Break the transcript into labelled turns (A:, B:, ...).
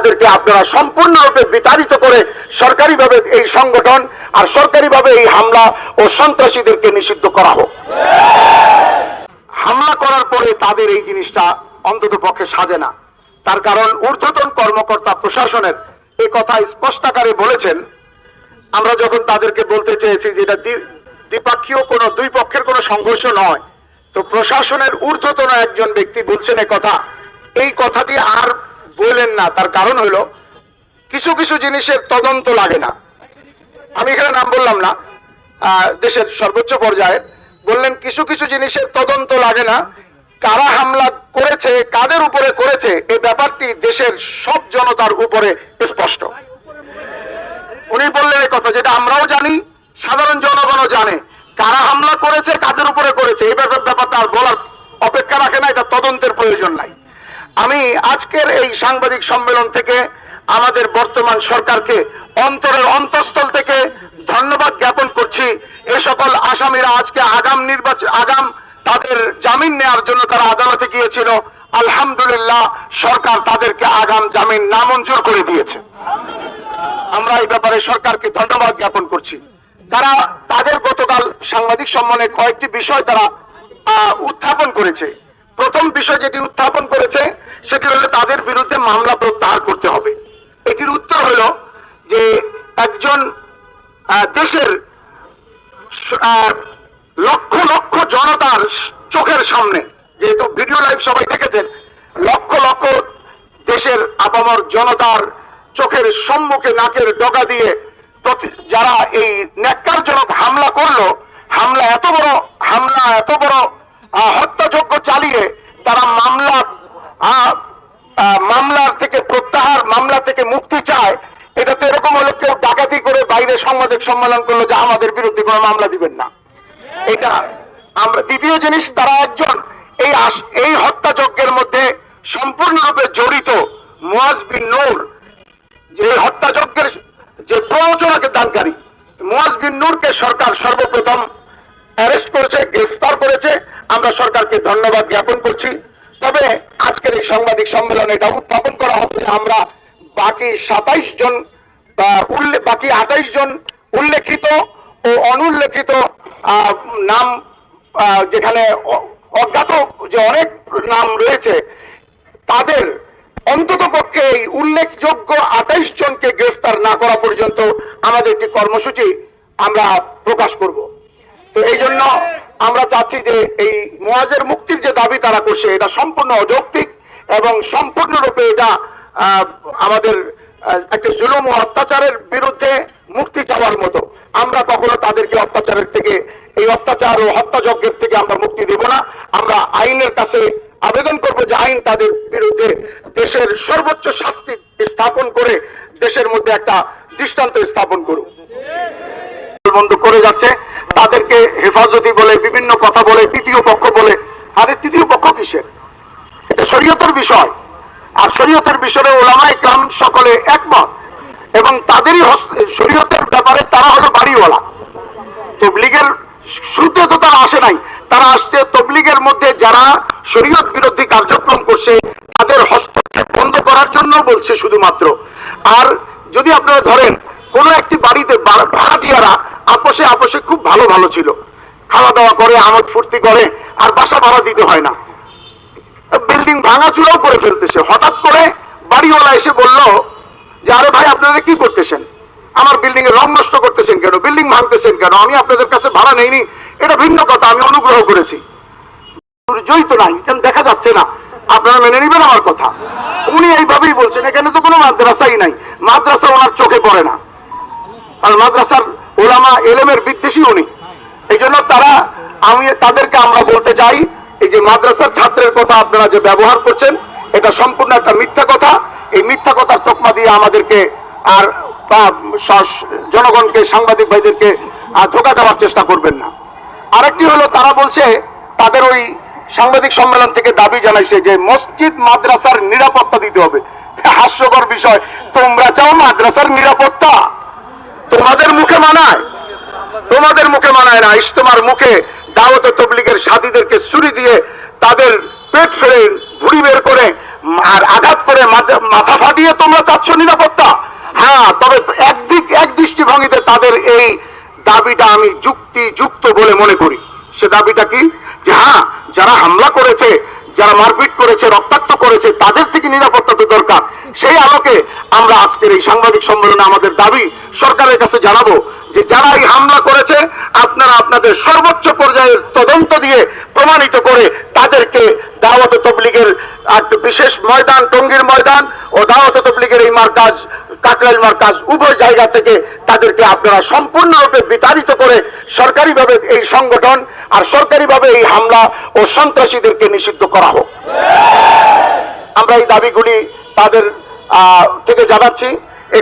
A: তাদেরকে আপনারা সম্পূর্ণরূপে বিতাড়িত করে সরকারিভাবে এই সংগঠন আর সরকারিভাবে এই হামলা ও সন্ত্রাসীদেরকে নিষিদ্ধ করা হোক। হামলা করার পরে তাদের এই জিনিসটা অন্তত পক্ষে সাজে না। তার কারণ ঊর্ধ্বতন কর্মকর্তা প্রশাসনের এই কথা স্পষ্টাকারে বলেছেন। আমরা যখন তাদেরকে বলতে চেয়েছি যে এটা দ্বিপাক্ষীয় কোনো, দুই পক্ষের কোনো সংঘর্ষ নয়, তো প্রশাসনের ঊর্ধ্বতন একজন ব্যক্তি বলছেন এ কথা। এই কথাটি আর বললেন না, তার কারণ হলো কিছু কিছু জিনিসের তদন্ত লাগে না। আমি এখানে নাম বললাম না দেশের সর্বোচ্চ পর্যায়ে। বললেন কিছু কিছু জিনিসের তদন্ত লাগে না, কারা হামলা করেছে, কাদের উপরে করেছে এই ব্যাপারটি দেশের সব জনতার উপরে স্পষ্ট। উনি বললেন এই কথা, যেটা আমরাও জানি, সাধারণ জনগণও জানে, কারা হামলা করেছে, কাদের উপরে করেছে এই ব্যাপার ব্যাপারটা আর বলার অপেক্ষা রাখে না, এটা তদন্তের প্রয়োজন নাই। আমি আজকের এই সাংবাদিক সম্মেলন থেকে আমাদের বর্তমান সরকারকে অন্তরের অন্তঃস্থল থেকে ধন্যবাদ জ্ঞাপন করছি। এ সকল আসামিরা আজকে আগাম নির্বাচন, আগাম তাদের জামিন নেওয়ার জন্য তারা আদালতে গিয়েছিল। আলহামদুলিল্লাহ, সরকার তাদেরকে আগাম জামিন নামঞ্জুর করে দিয়েছে। আমরা এই ব্যাপারে সরকারকে ধন্যবাদ জ্ঞাপন করছি। তারা, তাদের গতকাল সাংবাদিক সম্মেলনে কয়েকটি বিষয় তারা উত্থাপন করেছে। প্রথম বিষয় যেটি উত্থাপন করেছে সেটি হলো তাদের বিরুদ্ধে মামলা প্রত্যাহার করতে হবে। এটির উত্তর হলো যে একজন দেশের লক্ষ লক্ষ জনতার চোখের সামনে যেহেতু ভিডিও লাইভ সবাই দেখেছেন লক্ষ লক্ষ দেশের আপামর জনতার চোখের সম্মুখে নাকের ডগা দিয়ে যারা এই ন্যাক্কারজনক হামলা করল হামলা এত বড় হামলা এত বড় আহ, হত্যাযজ্ঞ চালিয়ে তারা মামলা মামলার থেকে প্রত্যাহার, মামলা থেকে মুক্তি চায়। এটা তো এরকম হলো, কেউ ডাকাতি করে বাইরে সাংবাদিক সম্মেলন করল যে আমাদের বিরুদ্ধে কোনো মামলা দিবেন না। এটা আমরা দ্বিতীয় জিনিস, তারা একজন এই এই হত্যাযজ্ঞের মধ্যে সম্পূর্ণরূপে জড়িত মুয়াজ বিন নূর। যে হত্যাযজ্ঞের যে প্রয়োজনকে দানকারী, মুয়াজ বিন নূরকে সরকার সর্বপ্রথম অ্যারেস্ট করেছে, গ্রেফতার করেছে। আমরা সরকারকে ধন্যবাদ জ্ঞাপন করছি। তবে আজকের এই সাংবাদিক সম্মেলনে এটা উত্থাপন করা হবে আমরা বাকি সাতাইশ জন বাকি আঠাইশ জন উল্লেখিত ও অনুল্লেখিত নাম যেখানে অজ্ঞাত যে অনেক নাম রয়েছে, তাদের অন্তত পক্ষে এই উল্লেখযোগ্য আঠাইশ জনকে গ্রেফতার না করা পর্যন্ত আমাদের একটি কর্মসূচি আমরা প্রকাশ করব। এই জন্য আমরা চাচ্ছি যে এই মোয়াজের মুক্তির যে দাবি তারা করছে, এটা সম্পূর্ণ অযৌক্তিক এবং সম্পূর্ণরূপে এটা আমাদের একটা জুলুম ও অত্যাচারের বিরুদ্ধে মুক্তি চাওয়ার মতো। আমরা কখনো তাদেরকে অত্যাচারের থেকে, এই অত্যাচার ও হত্যাযজ্ঞের থেকে আমরা মুক্তি দেব না। আমরা আইনের কাছে আবেদন করব যে আইন তাদের বিরুদ্ধে দেশের সর্বোচ্চ শাস্তি স্থাপন করে, দেশের মধ্যে একটা দৃষ্টান্ত স্থাপন করুক। বন্ধ করে যাচ্ছে, তাদেরকে হেফাজতি বলে, বিভিন্ন কথা বলে, তৃতীয় পক্ষ বলে। আরে, তৃতীয় পক্ষ কিসের? এটা শরীয়তের বিষয়। আর শরীয়তের বিষয়ে ওলামা ইকরাম সকলে একমত। এবং তাদেরই শরীয়তের ব্যাপারে তারা হলো বাড়িওয়ালা। তবলিগের শুরুতে তো তারা আসে নাই। তারা আসছে তবলিগের মধ্যে যারা শরীয়ত বিরোধী কার্যক্রম করছে, তাদের হস্তক্ষেপ বন্ধ করার জন্য বলছে শুধুমাত্র। আর যদি আপনারা ধরেন, কোন একটি বাড়িতে ভাড়াটিয়ারা আপোষে আপোষে খুব ভালো ভালো ছিল। খাওয়া দাওয়া করে, আমোদ ফুর্তি করে, আর বাসা ভাড়া দিতে হয় না। বিল্ডিং ভাঙাচুরাও করে ফেলতেছে। হঠাৎ করে বাড়িওয়ালা এসে বলল যে, আরে ভাই, আপনারা কি করতেছেন? আমার বিল্ডিং এর রং নষ্ট করতেছেন কেন? বিল্ডিং ভাঙতেছেন কেন? আমি আপনাদের কাছে ভাড়া নেইনি। এটা ভিন্ন কথা, আমি অনুগ্রহ করেছি। সূর্যই তো নাই, কেন দেখা যাচ্ছে না? আপনারা মেনে নেবেন আমার কথা? উনি এইভাবেই বলছেন, এখানে তো কোনো মাদ্রাসাই নাই। মাদ্রাসা ওনার চোখে পড়ে না। আর মাদ্রাসার ওলামা এলেমের বিদ্বেষী উনি। এই জন্য তারা আমি তাদেরকে আমরা বলতে চাই, এই যে মাদ্রাসার ছাত্রের কথা আপনারা যে ব্যবহার করছেন, এটা সম্পূর্ণ একটা মিথ্যা কথা। এই মিথ্যা কথার তকমা দিয়ে আমাদেরকে আর জনগণকে, সাংবাদিক ভাইদেরকে ধোকা দেওয়ার চেষ্টা করবেন না। আরেকটি হলো, তারা বলছে, তাদের ওই সাংবাদিক সম্মেলন থেকে দাবি জানাইছে যে মসজিদ মাদ্রাসার নিরাপত্তা দিতে হবে। হাস্যকর বিষয়, তোমরা চাও মাদ্রাসার নিরাপত্তা? তোমাদের মুখে মানায়? তোমাদের মুখে মানায় না। ইস্তমার মুখে দাওয়াত তবলিগের সাথীদেরকে ছুরি দিয়ে তাদের পেট ফেলে ভুড়ি বের করে আর আঘাত করে মাথা- ফাটিয়ে তোমরা চাচ্ছ নিরাপত্তা? হ্যাঁ তবে একদিক এক দৃষ্টিভঙ্গিতে তাদের এই দাবিটা আমি যুক্তি যুক্ত বলে মনে করি। সে দাবিটা কি? যে হ্যাঁ যারা হামলা করেছে, যারা মারপিট করেছে, রক্তাক্ত করেছে, তাদের থেকে নিরাপত্তা তো দরকার। সেই আলোকে আমরা আজকের এই সাংবাদিক সম্মেলনে আমাদের দাবি সরকারের কাছে জানাব যে যারা এই হামলা করেছে, আপনারা আপনাদের সর্বোচ্চ পর্যায়ের তদন্ত দিয়ে প্রমাণিত করে তাদেরকে দাওয়াত তবলিগের বিশেষ ময়দান, টঙ্গীর ময়দান ও দাওয়াত তবলিগের এই মার্কাজ কাকরাইল মার্কাজ উভয় জায়গা থেকে তাদেরকে আপনারা সম্পূর্ণরূপে বিতাড়িত করে সরকারিভাবে এই সংগঠন আর সরকারিভাবে এই হামলা ও সন্ত্রাসীদেরকে নিষিদ্ধ করা হোক। আমরা এই দাবিগুলি তাদের থেকে জানাচ্ছি।